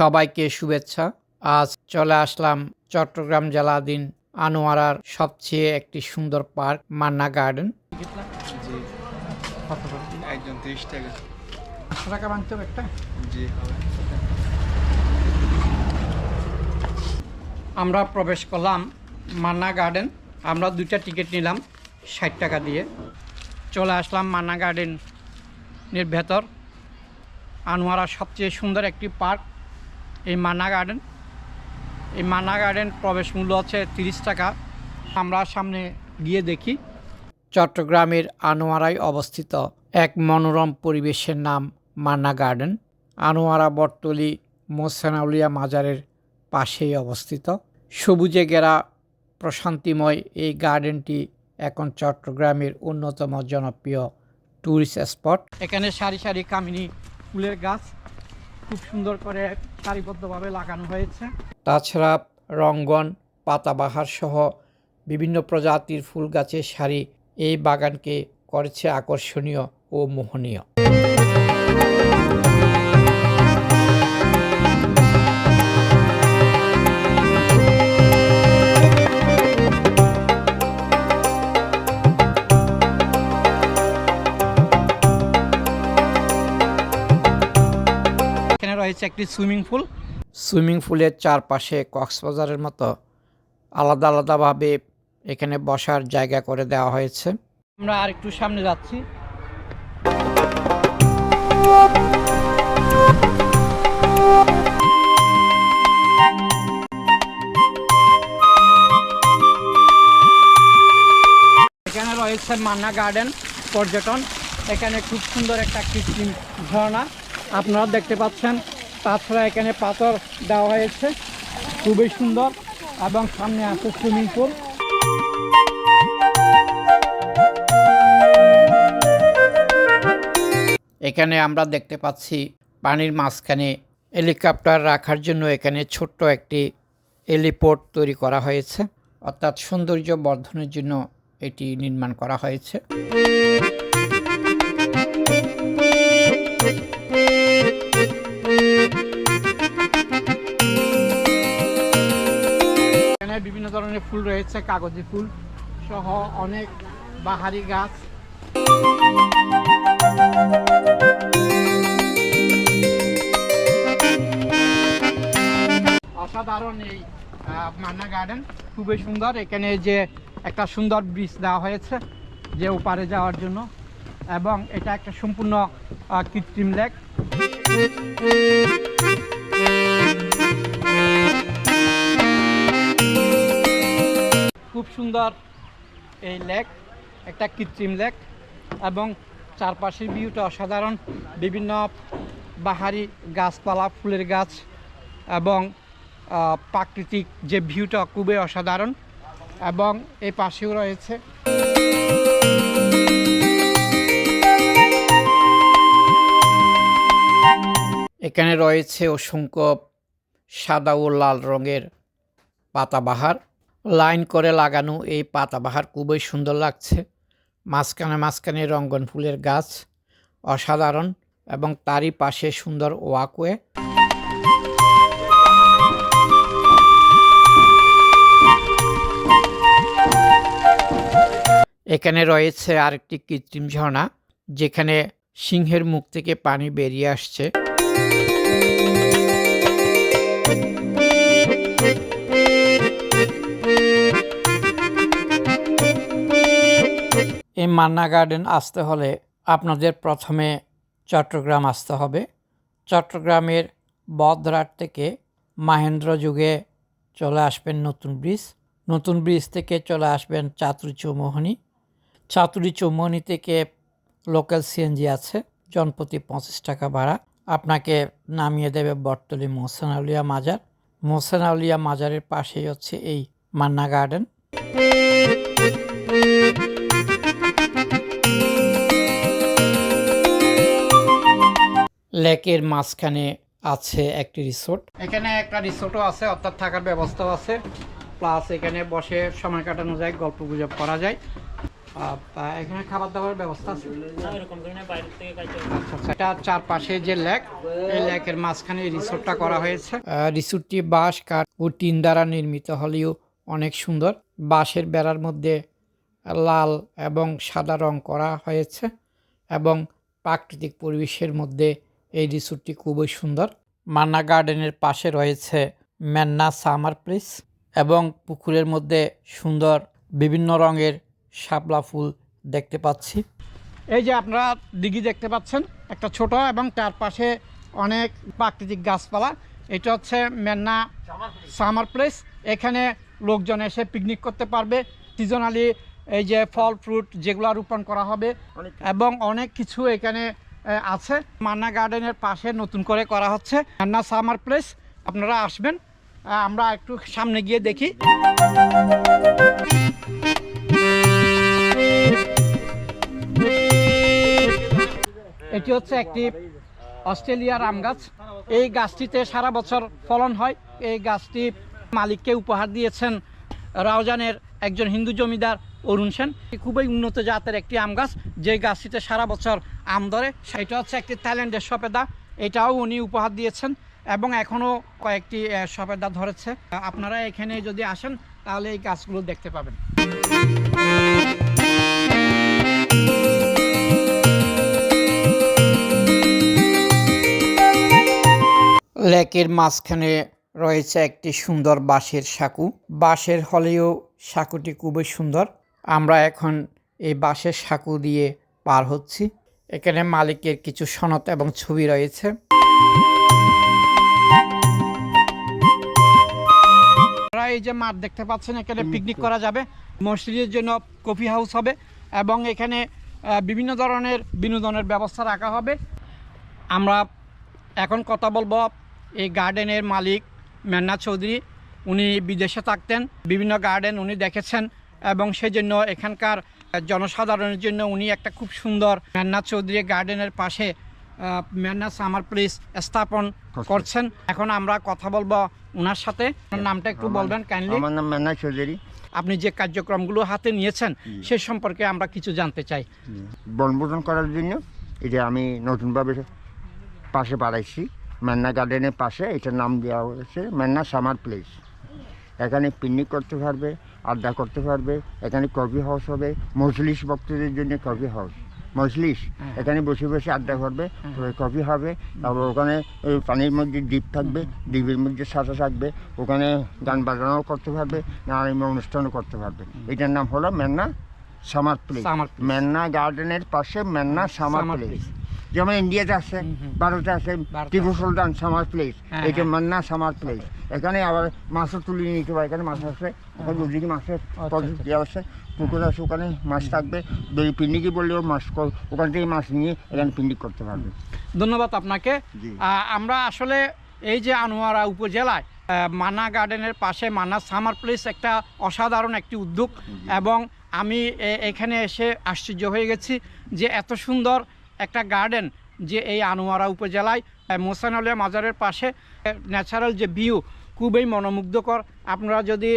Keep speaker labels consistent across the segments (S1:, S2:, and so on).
S1: সবাইকে শুভেচ্ছা। আজ চলে আসলাম চট্টগ্রাম জেলাধীন আনোয়ারার সবচেয়ে একটি সুন্দর পার্ক মান্না গার্ডেন।
S2: একজন তিরিশ টাকা।
S1: পাঁচশো টাকা ভাঙতে হবে একটা?
S2: জি হবে।
S1: আমরা প্রবেশ করলাম মান্না গার্ডেন। আমরা দুইটা টিকিট নিলাম ষাট টাকা দিয়ে। চলে আসলাম মান্না গার্ডেনের ভেতর। আনোয়ারার সবচেয়ে সুন্দর একটি পার্ক এই মান্না গার্ডেন। এই মান্না গার্ডেন প্রবেশ মূল্য হচ্ছে তিরিশ টাকা। আমরা সামনে গিয়ে দেখি। চট্টগ্রামের আনোয়ারায় অবস্থিত এক মনোরম পরিবেশের নাম মান্না গার্ডেন। আনোয়ারা বটতলি মোসানাউলিয়া মাজারের পাশেই অবস্থিত। সবুজে গেরা প্রশান্তিময় এই গার্ডেনটি এখন চট্টগ্রামের অন্যতম জনপ্রিয় ট্যুরিস্ট স্পট। এখানে সারি সারি কামিনী ফুলের গাছ খুব সুন্দর করে সারিবদ্ধভাবে লাগানো হয়েছে। তাছাড়া রঙ্গন, পাতাবাহার সহ বিভিন্ন প্রজাতির ফুল গাছের সারি এই বাগানকে করেছে আকর্ষণীয় ও মোহনীয়। রয়েছে একটি সুইমিং পুল। সুইমিং পুলের চারপাশে কক্সবাজারের মতো আলাদা আলাদাভাবে এখানে বসার জায়গা করে দেওয়া হয়েছে। আমরা আর একটু সামনে যাচ্ছি। এখানে রয়েছে মান্না গার্ডেন পর্যটন। এখানে খুব সুন্দর একটা কৃত্রিম ঝর্ণা। আপনারা দেখতে পাচ্ছেন তাছাড়া এখানে পাথর দেওয়া হয়েছে। খুবই সুন্দর এবং সামনে আছে সুইমিং পুল। এখানে আমরা দেখতে পাচ্ছি পানির মাঝখানে হেলিকপ্টার রাখার জন্য এখানে ছোট্ট একটি এলিপোর্ট তৈরি করা হয়েছে। অর্থাৎ সৌন্দর্য বর্ধনের জন্য এটি নির্মাণ করা হয়েছে। ধরনের ফুল রয়েছে, কাগজি ফুল সহ অনেক বাহারি গাছ। অসাধারণ এই মান্না গার্ডেন, খুবই সুন্দর। এখানে যে একটা সুন্দর ব্রিজ দেওয়া হয়েছে যে ওপারে যাওয়ার জন্য, এবং এটা একটা সম্পূর্ণ কৃত্রিম লেক। খুব সুন্দর এই লেক, একটা কৃত্রিম লেক এবং চারপাশের ভিউটা অসাধারণ। বিভিন্ন বাহারি গাছপালা, ফুলের গাছ এবং প্রাকৃতিক যে ভিউটা খুবই অসাধারণ এবং এই পাশেও রয়েছে। এখানে রয়েছে অসংখ্য সাদা ও লাল রঙের পাতাবাহার। লাইন করে লাগানো এই পাতাবাহার খুবই সুন্দর লাগছে। মাঝখানে মাঝখানে রঙ্গন ফুলের গাছ, অসাধারণ এবং তারই পাশে সুন্দর ওয়াকওয়ে এখানে রয়েছে আরেকটি কৃত্রিম ঝর্ণা, যেখানে সিংহের মুখ থেকে পানি বেরিয়ে আসছে। এই মান্না গার্ডেন আসতে হলে আপনাদের প্রথমে চট্টগ্রাম আসতে হবে। চট্টগ্রামের বদরাট থেকে মাহেন্দ্র যুগে চলে আসবেন নতুন ব্রিজ। নতুন ব্রিজ থেকে চলে আসবেন চাতুরি চৌমোহনী। চাতুরি চৌমোহনী থেকে লোকাল সিএনজি আছে, জনপ্রতি পঁচিশ টাকা ভাড়া। আপনাকে নামিয়ে দেবে বটতলি মোহসেন আউলিয়া মাজার। মোহসেন আউলিয়া মাজারের পাশেই হচ্ছে এই মান্না গার্ডেন। লেকের মাঝখানে আছে একটি রিসোর্ট। এখানে একটা রিসোর্টও আছে অর্থাৎ থাকার ব্যবস্থাও আছে। প্লাস এখানে বসে সময় কাটানো যায় গল্প গুজব করা যায়।
S3: এখানে খাবার দাবার ব্যবস্থা আছে। আচ্ছা আচ্ছা। এটা চারপাশে যে লেক এই লেকের মাঝখানে রিসোর্টটা করা হয়েছে। রিসোর্টটি বাঁশ কাঠ ও টিন দ্বারা নির্মিত হলেও অনেক সুন্দর। বাঁশের বেড়ার মধ্যে লাল এবং সাদা রং করা হয়েছে এবং প্রাকৃতিক পরিবেশের মধ্যে এই রিসোর্টটি খুবই সুন্দর। মান্না গার্ডেনের পাশে রয়েছে ম্যান্না সামার প্লেস এবং পুকুরের মধ্যে সুন্দর বিভিন্ন রঙের শাপলা ফুল দেখতে পাচ্ছি। এই যে আপনারা দিঘি দেখতে পাচ্ছেন, একটা ছোট এবং তার পাশে অনেক প্রাকৃতিক গাছপালা। এটা হচ্ছে মেন্না সামার প্লেস। এখানে লোকজন এসে পিকনিক করতে পারবে। সিজনালি এই যে ফল ফ্রুট যেগুলো রোপণ করা হবে এবং অনেক কিছু এখানে আছে। মান্না গার্ডেনের পাশে নতুন করে করা হচ্ছে মান্না সামার প্লেস। আপনারা আসবেন। আমরা একটু সামনে গিয়ে দেখি। এটি হচ্ছে একটি অস্ট্রেলিয়ার আম গাছ। এই গাছটিতে সারা বছর ফলন হয়। এই গাছটি মালিককে উপহার দিয়েছেন রাউজানের একজন হিন্দু জমিদার অরুণ সেন। খুবই উন্নত জাতের একটি আম গাছ যে গাছটিতে সারা বছর আম ধরে। সেটা হচ্ছে একটি থাইল্যান্ডের সপেদা। এটাও উনি উপহার দিয়েছেন এবং এখনও কয়েকটি সপেদা ধরেছে। আপনারা এখানে যদি আসেন, তাহলে এই গাছগুলো দেখতে পাবেন। লেকের মাঝখানে রয়েছে একটি সুন্দর বাঁশের সাঁকু। বাঁশের হলেও সাঁকুটি খুবই সুন্দর। আমরা এখন এই বাঁশের সাঁকু দিয়ে পার হচ্ছি। এখানে মালিকের কিছু সনদ এবং ছবি রয়েছে। এই যে মাঠ দেখতে পাচ্ছেন এখানে পিকনিক করা যাবে। মসজিদের জন্য কফি হাউস হবে এবং এখানে বিভিন্ন ধরনের বিনোদনের ব্যবস্থা রাখা হবে। আমরা এখন কথা বলব এই গার্ডেনের মালিক মেন্না চৌধুরী। উনি বিদেশে থাকতেন। বিভিন্ন গার্ডেন উনি দেখেছেন। এবং সেজন্য এখানকার জনসাধারণের জন্য উনি একটা খুব সুন্দর মেন্না চৌধুরী গার্ডেনের পাশে মেন্না সামার প্লেস স্থাপন করছেন। এখন আমরা কথা বলব ওনার সাথে। নামটা একটু বলবেন কাইন্ডলি
S4: আমার নাম মান্না চৌধুরী।
S3: আপনি যে কার্যক্রমগুলো হাতে নিয়েছেন সে সম্পর্কে আমরা কিছু জানতে চাই।
S4: বনভোজন করার জন্য এটা আমি নতুনভাবে পাশে বাড়াইছি মান্না গার্ডেনের পাশে এটার নাম দেওয়া হয়েছে মান্না সামার প্লেস এখানে পিকনিক করতে পারবে আড্ডা করতে পারবে এখানে কফি হাউস হবে মজলিস ভক্তদের জন্য কফি হাউস মজলিস? এখানে বসে বসে আড্ডা করবে কফি হবে তারপর ওখানে ওই পানির মধ্যে দ্বীপ থাকবে দ্বীপের মধ্যে সাথে থাকবে ওখানে গান বাজানাও করতে পারবে নানান অনুষ্ঠানও করতে পারবে। এটার নাম হলো মেন্না সামার প্লেস। মেন্না গার্ডেনের পাশে মেন্না সামার প্লেস। যেমন ইন্ডিয়াতে আছে ভারতে আছে টিপু সুলতান সামার প্লেস এটা। মান্না সামার প্লেস এখানে আবার মাছও তুলে নিতে পারে এখানে মাছ আছে ওখানে দুদিকে মাছের
S3: আচ্ছা,
S4: পদ্ধতি
S3: আচ্ছা।
S4: দেওয়া আছে পুকুর আছে ওখানে মাছ থাকবে। যদি পিকনিকে বললেও মাছ ওখান থেকে মাছ নিয়ে এখানে পিন্ডিক করতে পারবে।
S3: ধন্যবাদ আপনাকে। আমরা আসলে এই যে আনোয়ারা উপজেলায় মানা গার্ডেনের পাশে মানা সামার প্লেস একটা অসাধারণ একটি উদ্যোগ এবং আমি এখানে এসে আশ্চর্য হয়ে গেছি যে এত সুন্দর একটা গার্ডেন যে এই আনোয়ারা উপজেলায় মোসানলিয়া মাজারের পাশে ন্যাচারাল যে ভিউ খুবই মনোমুগ্ধকর। আপনারা যদি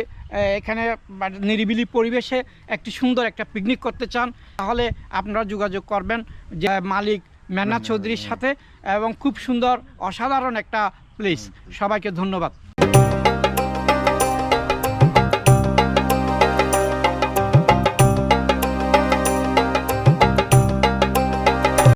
S3: এখানে নিরিবিলি পরিবেশে একটি সুন্দর একটা পিকনিক করতে চান তাহলে আপনারা যোগাযোগ করবেন যে মালিক মেনা চৌধুরীর সাথে এবং খুব সুন্দর অসাধারণ একটা প্লেস সবাইকে ধন্যবাদ।